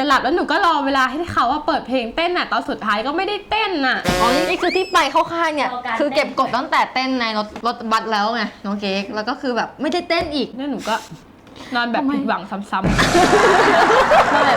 จะหลับแล้วหนูก็รอเวลาให้เขาว่าเปิดเพลงเต้นอะตอนสุดท้ายก็ไม่ได้เต้นอะอ๋อนี่นี่คือที่ไปเข้าค่ายเนี่ยรอการคือเก็บเต้นกดตั้งแต่เต้นในรถรถบัสแล้วไงน้องเค้กแล้วก็คือแบบไม่ได้เต้นอีก แล้วหนูก็นอนแบบทำไมผิดหวังซ้ำๆนั่นแหละ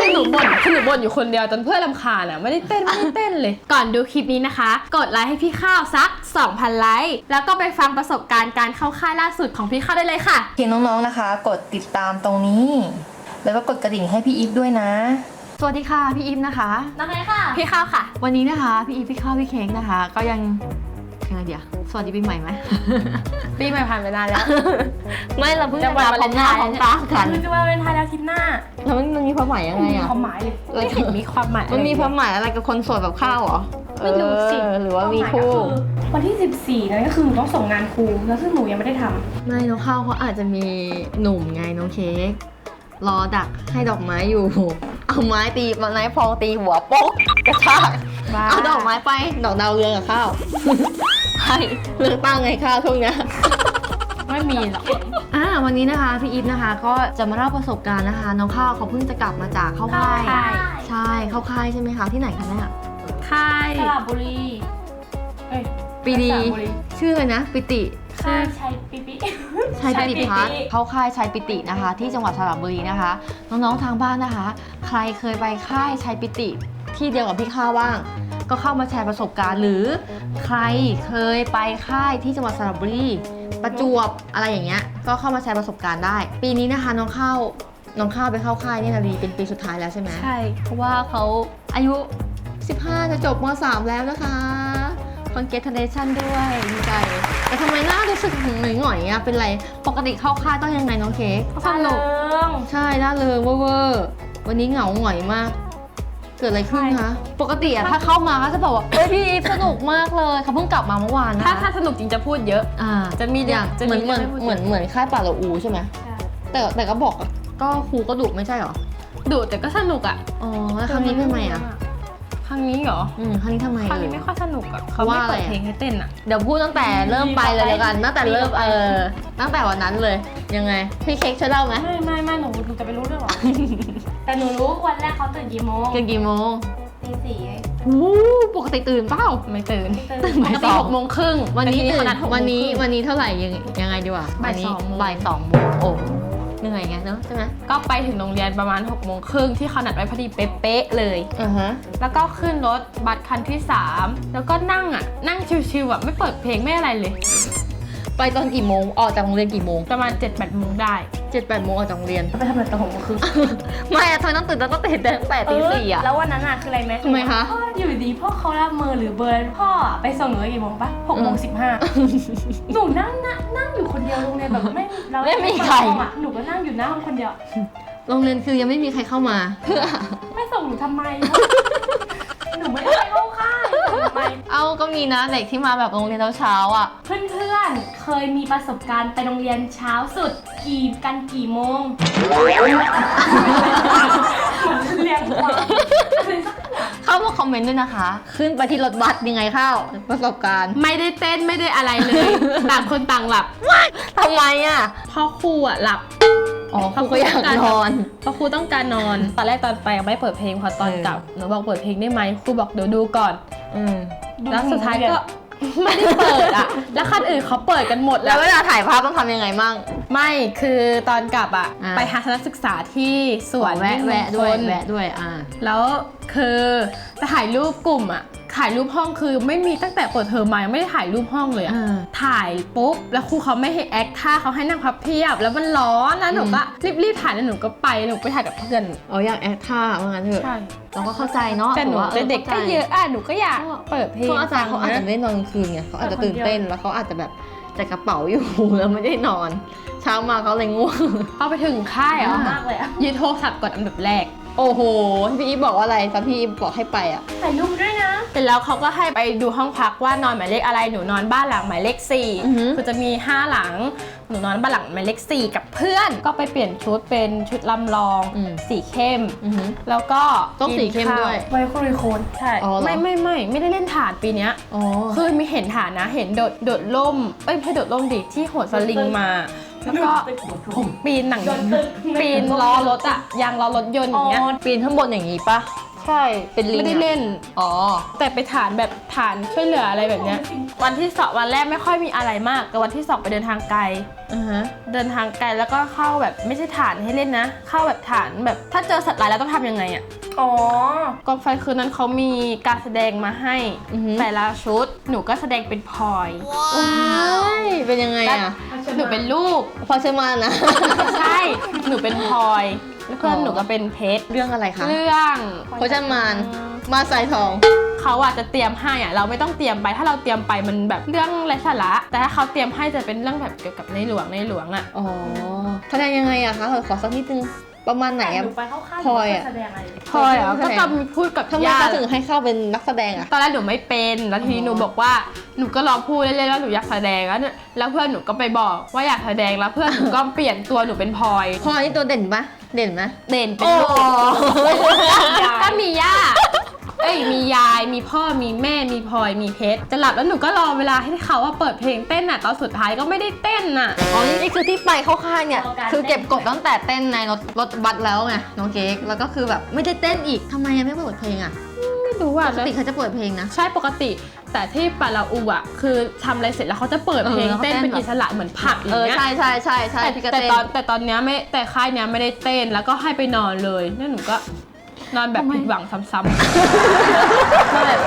คือหนูบ่นคือหนูบ่นอยู่คนเดียวจนเพื่อนรำคาญอะไม่ได้เต้นไม่ได้เต้นเลย ก่อนดูคลิปนี้นะคะ กดไลค์ให้พี่ข้าวสัก 2,000 ไลค์ แล้วก็ไปฟังประสบการณ์การเข้าค่ายล่าสุดของพี่ข้าวได้เลยค่ะทีน้องๆนะคะ กดติดตามตรงนี้ แล้วก็กดกระดิ่งให้พี่อีฟด้วยนะ สวัสดีค่ะพี่อีฟนะคะ น้องไงค่ะ พี่ข้าวค่ะ วันนี้นะคะ พี่อีฟพี่ข้าวพี่เค้กนะคะ ก็ยังยังไงเดี๋ยวสวัสดีปีใหม่ไหม ปีใหม่ผ่านไปนานแล้ว ไม่เราเพิ่งจะจะวันมาพร้อมหน้าวาพเลร้อนมไทน์ตากันคือจะมาเป็นไทยแล้วอาทิตย์หน้าแล้วมันมันมีความหมายยังไงมีอะความหมายเลยไม่เห็นมีความหมายมันมีความหมายอะไรกับคนโสดแบบข้าวเหรอไม่รู้สิเออหรือว่ามีคู่วามหมายก็อวันที่ 14 นั่นก็คือหนูต้องส่งงานครูแล้วซึ่งหนูยังไม่ได้ทำไม่น้องข้าวเขาอาจจะมีหนุ่มไงน้องเค้ก รอดักให้ดอกไม้อยู่ เอาไม้ตีไม้พองตีหัวโป๊กกระชากบ้า เอาดอกไม้ไปดอกดาวเรืองกับข้าวให้เลือกตั้งไงข้าวช่วงเนี้ย ไม่มีหรอก อ่าวันนี้นะคะพี่อีฟนะคะก็จะมาเล่าประสบการณ์นะคะ น้องข้าวเขาเพิ่งจะกลับมาจากเข้าค่ายเข้าค่าย ใช่เข้าค่ายใช่ไหมคะที่ไหนคะเนี่ยค่ายสระบุรีเอ้ยปีดี สระบุรี ชื่ออะไรนะ ปิติ ค่ายชัยปิปิ ชัยปิติพัฒน์ชัยปิติเข้าค่ายชัยปิตินะคะ ที่จังหวัดสระบุรีนะคะ น้องๆทางบ้านนะคะ ใครเคยไปค่ายชัยปิติ ที่เดียวกับพี่ข้าวว่าง ก็เข้ามาแชร์ประสบการณ์ หรือใครเคยไปค่ายที่จังหวัดสระบุรีประจวบอะไรอย่างเงี้ยก็เข้ามาแชร์ประสบการณ์ได้ ปีนี้นะคะน้องข้าวน้องข้าวไปเข้าค่ายนี่นารีเป็นปีสุดท้ายแล้วใช่ไหมใช่ เพราะว่าเขาอายุ 15 จะจบม .3 แล้วนะคะ congratulation ด้วยดีใจ แต่ทำไมหน้ารู้สึกหงอยหงอยๆอะเป็นไร ปกติเข้าค่ายต้องยังไงน้องเค้กสนุกเริงใช่ล่าเริงเวอร์ๆวันนี้เหงาหงอยมาก เกิดอะไรขึ้นคะ ปกติอะถ้าเข้ามาก็จะบอกว่าเฮ้ยพี่อีฟสนุกมากเลยเขาเพิ่งกลับมาเมื่อวานนะถ้าคะถ้าสนุกจริงจะพูดเยอะ อ่าจะมีอย่างจะเหมีมือนเหมือนเรื่องให้พูดเหมือนเหมือนค่ายป่าละอูใช่ไหมใช่แต่แต่ก็บอกก็ครูก็ดุไม่ใช่เหรอดุแต่ก็สนุกอะอ๋อแล้วครั้งนี้ทำไมอะ ครั้งนี้เหรออืมครั้งนี้ทำไมครั้งเอ่นี้ยไม่ค่อยสนุกอะเขาว่าไม่อะไรเปิดอะเพลงให้เต้นอะเดี๋ยวพูดตั้งแต่เริ่มไปเลยแล้วกันตั้งแต่เริ่มเออตั้งแต่วันนั้นเลย ยังไงพี่เค้กช่วยเล่าไหมไม่ไม่ไม่หนูหนูจะไปรู้เรื่องหรอแต่หนูรู้วันแรกเขาตื่นกี่โมงเกินกี่โมงตีสี่ไงวู้ปกติตื่นเปล่าไม่ตื่นตื่นปกติหกโมงครึ่งวันนี้แต่ทีตื่เขานนัดหกโมงวันนี้ครึ่งวันนี้เท่าไหร่ยังยังไงดีวะบ่ายวันนี้สองโมงบ่ายสองโมงโอ้ เหนื่อยไงเนอะใช่ไหมก็ไปถึงโรงเรียนประมาณ6กโมงครึ่งที่เขานัดไว้พอดีเป๊ะๆเลยอ่าฮะแล้วก็ขึ้นรถบัสคันที่ 3 แล้วก็นั่งอะ นั่งชิวๆอะไม่เปิดเพลงไม่อะไรเลย ไปตอนกี่โมงออกจากโรงเรียนกี่โมง ประมาณ7จ็ดแปดโมงได้ เจ็ดแปดโมงออกจากโรงเรียนไปทำอะไรตอนหกโมงครึ่งไม่อะทำไมต้องตื่นตั้งแต่ตั้งแต่ตีสี่อะ แล้ววันนั้นอะคืออะไรไหมทำไมคะ พ่ออยู่ดีพ่อเขารับมือหรือเบอร์พ่อไปส่งหนูกี่โมงปะหกโมงสิบห้าหนูนั่งนั่งนั่งอยู่คนเดียวโรงเรียนแบบไม่เราไม่มีใครเปิดห้องอะหนูก็นั่งอยู่หน้าห้องคนเดียว โรงเรียนคือยังไม่มีใครเข้ามาเพื่อไม่ส่งหนูทำไม หนูไม่ได้ไปเข้าค่า ยส่งทำไมเอาก็มีนะเด็กที่มาแบบโรงเรียนเช้าๆอะ เพื่อนๆ เคยมีประสบการณ์ไปโรงเรียนเช้าสุดกี่กันกี่โมงเรียนความเข้ามาคอมเมนต์ด้วยนะคะ ขึ้นไปที่รถบัสยังไงเข้าประสบการณ์ ไม่ได้เต้นไม่ได้อะไรเลย ต่างคนต่างหลับทำไมอะเพ่อครูอะหลับอ๋อครูก็อยากนอนเพราะครูต้องการนอน ตอนแรกตอนไปยังไม่เปิดเพลงพอตอนเออกลับหนูบอกเปิดเพลงได้ไหมครูบอกเดี๋ยวดูก่อน อืมแล้วสุดท้ายก็ไม่ได้เปิดอะ แล้วคันอื่นเขาเปิดกันหมดแล้แล้วว เวลาถ่ายภาพต้องทำยังไงมั่ง ไม่คือตอนกลับอะ อ่า ไปทัศนศึกษาที่สวนแวะแวะด้วยมงคลแวะด้วย อ่า แล้วคือจะถ่ายรูปกลุ่มอะ ถ่ายรูปห้องคือไม่มีตั้งแต่เปิดเทอมมายังไม่ได้ถ่ายรูปห้องเลยอะอ่าถ่ายปุ๊บแล้วครูเขาไม่ให้แอคท่าเขาให้นั่งพับเพียบ แล้วมันร้อนแล้วหนูอืมก็รีบๆถ่ายแล้วหนูก็ไปหนูไปถ่ายกับเพื่อนอ๋ออยากแอคท่าว่างั้นเถอะใช่เราก็เข้าใจเนาะแต่หนูว่าเป็นเด็กก็เยอะอะหนูก็อยากเปิดเพลงเพราะอาจารย์เขาอาจจะไม่ได้นอนกลางคืนไงเขาอาจจะตื่นเต้นแล้วเขาอาจจะแบบจัดกระเป๋าอยู่แล้วไม่ได้นอน เช้ามาเขาเลยง่วงพอไปถึงค่ายเหรอมากเลยอะยืนโทรศัพท์ก่อนอันดับแรก โอ้โหพี่อีฟบอกว่าอะไรตอนพี่อีฟบอกให้ไปอะ ถ่ายรูปด้วยนะ เสร็จแล้วเขาก็ให้ไปดูห้องพักว่านอนหมายเลขอะไรหนูนอนบ้านหลังหมายเลขสี่อือหือ คือจะมี5หลังหนูนอนบ้านหลังหมายเลขสี่กับเพื่อน ก็ไปเปลี่ยนชุดเป็นชุดลำลองอืม สีเข้ม อือหือ แล้วก็ต้องสีเข้มด้วย ไวโครโคนใช่อ๋อเหรอ ไม่ไม่ไม่ไม่ได้เล่นฐานปีเนี้ย อ๋อ คือมีเห็นฐานนะ เห็นโดดโดดล่ม เอ้ยไม่ใช่โดดล่มดิที่โหดสลิงมา แล้วก็ปีนหนังปีนล้อรถอะยางล้อรถยนต์อย่างเงี้ยปีนข้างบนอย่างนี้ปะใช่ เป็นลิงไม่ได้อะเล่น อ๋อ แต่ไปฐานแบบฐานช่วยเหลืออะไรแบบเนี้ย วันที่สองวันแรกไม่ค่อยมีอะไรมาก แต่วันที่สองไปเดินทางไกลอือฮะเดินทางไกลแล้วก็เข้าแบบไม่ใช่ฐานให้เล่นนะ เข้าแบบฐานแบบถ้าเจอสัตว์ร้ายแล้วต้องทำยังไงอะอ๋อกองไฟคืนนั้นเขามีการแสดงมาให้อือฮึแต่ละชุด หนูก็แสดงเป็นพลอยว้ายเป็นยังไงอะ หนูเป็นลูกพอใช่มานะ ใช่ หนูเป็นพลอยแล้วเพื่อนอ๋อหนูก็เป็นเพชร เรื่องอะไรคะเรื่องโคชันมาน มาสายทอง เขาอาจจะเตรียมให้อะเราไม่ต้องเตรียมไป ถ้าเราเตรียมไปมันแบบเรื่องไร้สาระ แต่ถ้าเขาเตรียมให้จะเป็นเรื่องแบบเกี่ยวกับในหลวงในหลวงอะอ๋อแสดงยังไงอะคะขอสักนิดนึง ประมาณไหนอะหนูไปเข้าค่ายพลอยอะหนูก็แสดงอะไรพลอยอะแสก็ดงจะมีพูดกับทำไมญาเขาติถึงให้เข้าเป็นนักแสดงอะตอนแรกหนูไม่เป็น แล้วทีนี้หนูบอกว่าหนูก็ลองพูดเล่นๆว่าหนูอยากแสดงแล้วเนี่ยแล้วเพื่อนหนูก็ไปบอกว่าอยากแสดงแล้วเพื่อนหนูก็ เปลี่ยนตัวหนูเป็นพลอยพ่อนี่ตัวเด่นปะเด่นไหมเด่นเป็นลูกก็มีย่าเอ้ย มียาย มีพ่อ มีแม่ มีพลอย มีเพชร จะหลับแล้วหนูก็รอเวลาให้เขาว่าเปิดเพลงเต้นน่ะ ตอนสุดท้ายก็ไม่ได้เต้นน่ะ อ๋อนี่นี่คือที่ไปเข้าค่ายเนี่ย คือเก็บกดตั้งแต่เต้นในรถรถบัสแล้วไง น้องเค้กแล้วก็คือแบบไม่ได้เต้นอีกทำไมยังไม่เปิดเพลงอะไม่รู้อะปกติเขาจะเปิดเพลงนะ ใช่ปกติแต่ที่ปาลาอูอะคือทำอะไรเสร็จแล้วเขาจะเปิดเพลงเออแล้วก็เต้นเต้นเป็นแบบอิสระเหมือนผับอเอย่างอเงี้ยใช่ใช่ใช่ใช่แต่พี่ก็แต่เต้นตอนแต่ตอนเนี้ยไม่แต่ค่ายเนี้ยไม่ได้เต้นแล้วก็ให้ไปนอนเลยแล้วหนูก็ นอนแบบทำไมผิดหวังซ้ำๆนอนแบบ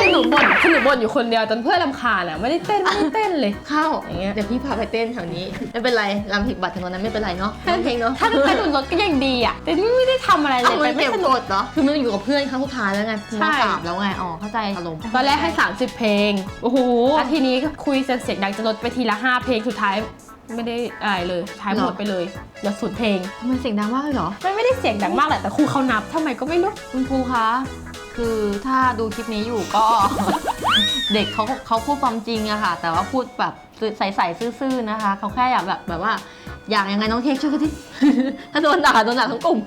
คือหนูบ่นคือหนูบ่นอยู่คนเดียวจนเพื่อนรำคาญอะไม่ได้เต้นไม่ได้เต้นเลยเข้าอย่างเงี้ย เดี๋ยวพี่พาไปเต้นแถวนี้ ไม่เป็นไรลำผิดบัตรถึงวันนั้นไม่เป็นไรเนาะร้องเพลงเนาะถ้าได้เต้นบนรถก็ยังดีอะ แต่นี่ไม่ได้ทำอะไรเลยเอาไปมันไม่เก็บสกนุกดเหรอ คือมันอยู่กับเพื่อนครั้งสุดท้ายแล้วไงใช่มสามแล้วไง อ๋อ เข้าใจอารมณ์ตอนแรกให้ 30 เพลง โอ้โหแล้วทีนี้ก็คุยเสียงดังจะลดไปทีละ 5 เพลง สุดท้าย ไม่ได้อะไรเลยสุดท้ายหรอหมดไปเลยเหลือศูนย์เพลงทำไมเสียงดังมากเลยเหรอมันไม่ได้เสียงดังมากแหละแต่ครูเขานับทำไมก็ไม่รู้คุณครูคะ คือถ้าดูคลิปนี้อยู่ก็ เด็กเขาเขาพูดความจริงอะค่ะ แต่ว่าพูดแบบใส่ๆซื่อๆนะคะ เขาแค่อยากแบบแบบว่า อยากยังไงน้องเค้กช่วยกันที่ถ้าโดนด่าโดนด่าทั้งกลุ่ม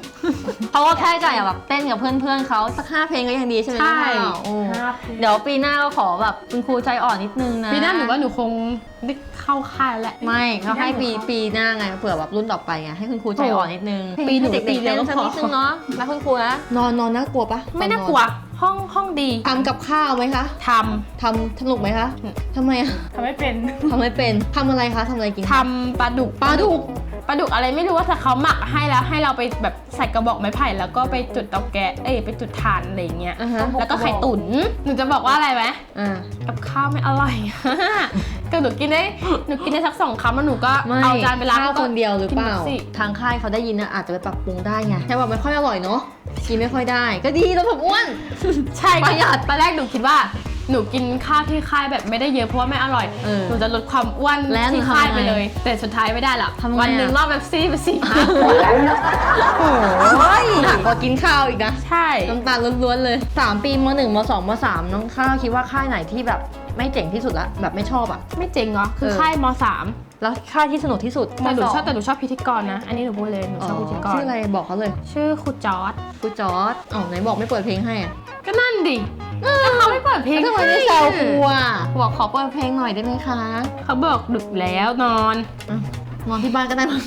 เขาก็แค่จะอยากแบบเต้นกับเพื่อนๆเขาสักห้าเพลงก็ยังดีใช่ไหมใช่ น้องข้าวโอ้ครับเดี๋ยวปีหน้าก็ขอแบบคุณครูใจอ่อนนิดนึงนะปีหน้าหนูว่าหนูคงได้เข้าค่ายแล้วแหละ ไม่เขาให้ปีปีหน้าไงเผื่อแบบรุ่นต่อไปไงให้คุณครูใจอ่อนนิดนึงปีหนูให้เด็กปีๆเดีเต้ยวนก็สักพอ นิดนึงเนาะนะคุณครูนะนอนนอนน่ากลัวปะไม่น่ากลัว ห้องห้องดีทำกับข้าวไหมคะททำสนุกไหมคะอืมทำไมอะทำไม่เป็น ทำไม่เป็นทำอะไรคะทำอะไรกินำทำปลาดุกปลาดุกปลาดุกอะไรไม่รู้ว่าแต่เขาหมักให้แล้วให้เราไปแบบใส่กระบอกไม้ไผ่แล้วก็ไปจุดเตาแก๊สเอ้ยไปจุดถ่านอะไรอย่างเงี้ย อ่าฮะแล้วก็ไข่ตุ๋นหนูจะบอกว่าอะไรไหมอ่า กับข้าวไม่อร่อย ก็หนูกินได้หนูกินได้สักสองคำแล้วหนูก็ไม่เอาจานไปล้างข้าวแล้วก็คนเดียวหรือเปล่า กินแบบสิทางค่ายเขาได้ยินนะอาจจะไปปรับปรุงได้ไงแค่ว่าไม่ค่อยอร่อยเนาะกินไม่ค่อยได้ ก็ดีแล้วผมอ้วน ใช่ประหยัดตอนแรกหนูคิดว่าหนูกินข้าวที่ค่ายแบบไม่ได้เยอะเพราะว่าไม่อร่อย เออหนูจะลดความอ้วนแล้วหนูที่ค่ายทำยังไงไปเลย แต่สุดท้ายไม่ได้หรอกทำไงวันหนึ่งอะรอบแบบซี่ไปสี่ห้าโอ้ยหนักกว่ากินข้าวอีกนะใช่ น้ำตาลล้วนๆเลย 3 ปีม1ม2ม3น้องข้าวคิดว่าค่ายไหนที่แบบ ไม่เจ๋งที่สุดละแบบไม่ชอบอะไม่เจ๋งเหรอคือเออ ค่ายมสามแล้วค่ายที่สนุกที่สุดแต่หนูชอบมแต่หนูชอบพิธีกรนะ อันนี้หนูพูดเลยหนูอ๋อชอบพิธีกร ชื่ออะไรบอกเขาเลยชื่อครูจอร์ดครูจอร์ดอ๋อไหนบอกไม่เปิดเพลงให้อะก็นั่นดิแล้วเขาไม่เปิดเพลงทำไมให้ไม่แซวครูอะบอกขอเปิดเพลงหน่อยได้ไหมคะเขาบอกดึกแล้วนอนนอนที่บ้านก็ได้มั้ง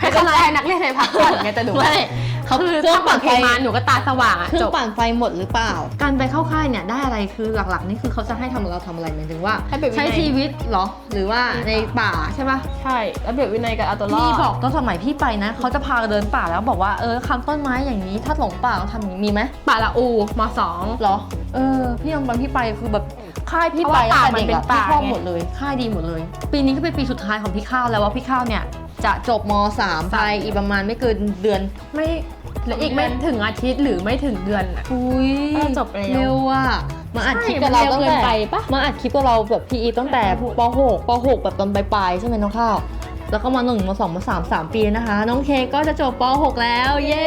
ให้เขาให้นักเรียนไทยพักผ่อนไงแต่หนูไม่ เขาคือเครื่องถ้าเปิปั่ดนเพไฟลงมาหนูก็ตาสว่างอะเครื่อจงบปั่นไฟหมดหรือเปล่า การไปเข้าค่ายเนี่ยได้อะไรคือหลักๆนี่คือเขาจะให้ทำเราทำอะไรหมายถึงว่า ให้เป็นวินัย ใช้ชีวิตเหรอหรือว่าในป่าใช่ปะ ใช่ระเบียบวินัยกับเอาตัวรอพี่ดบอกตอนสมัยพี่ไปนะ เขาจะพาเดินป่าแล้วบอกว่าเออคำต้นไม้อย่างนี้ ถ้าหลงป่าต้องทำอย่างนี้มีไหมป่าละอูมสอง เหรอ เออ พี่ยังตอนพี่ไปคือแบบค่ายพี่เพราะไปว่าป่าตั้งแต่มันเป็นเด็กอะป่าพี่ชอบไง หมดเลยค่ายดีหมดเลย ปีนี้ก็เป็นปีสุดท้ายของพี่ข้าวแล้วว่าพี่ข้าวเนี่ย จะจบม .3 ไปอีกประมาณไม่เกินเดือน ไม่เหลืออีกไม่ถึงอาทิตย์หรือไม่ถึงเดือนอะ อุ้ยก็จบแล้ว เร็วอะมาอัดคลิปใช่กับเรามันเร็วตั้งเกินแต่ไปปะ มาอัดคลิปกับเราแบบพี่อีตั้งแต่ป .6 ป .6 แบบตอนปลายๆใช่ไหมน้องข้าว แล้วก็มาหนึ่งมาสองมาสามสามปีนะคะ น้องเคกก็จะจบป .6 แล้ว เย้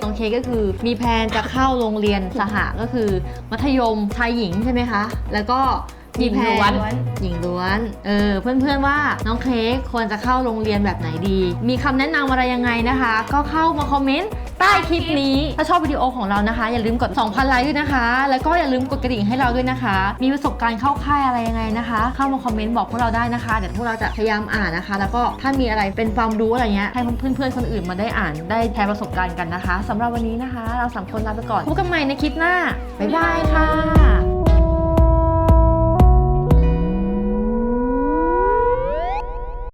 น้องเคกก็คือมีแพลนจะเข้าโรงเรียนสหะก็คือ มัธยมชายหญิงใช่ไหมคะ แล้วก็มีแพล หญิงล้วนนหญิงล้วน เออ เพื่อนๆว่าน้องเค้กควรจะเข้าโรงเรียนแบบไหนดี มีคำแนะนำอะไรยังไงนะคะ ก็เข้ามาคอมเมนต์ใต้คลิปนี้ ถ้าชอบวิดีโอของเรานะคะ อย่าลืมกด 2,000 ไลค์ด้วยนะคะ แล้วก็อย่าลืมกดกระดิ่งให้เราด้วยนะคะ มีประสบการณ์เข้าค่ายอะไรยังไงนะคะ เข้ามาคอมเมนต์บอกพวกเราได้นะคะ เดี๋ยวพวกเราจะพยายามอ่านนะคะ แล้วก็ถ้ามีอะไรเป็นความรู้อะไรเงี้ย ให้เพื่อนๆคนอื่นมาได้อ่าน ได้แชร์ประสบการณ์กันนะคะสำหรับวันนี้นะคะ เราสามคนลาไปก่อน พบกันใหม่ในคลิปหน้า บ๊ายบายค่ะ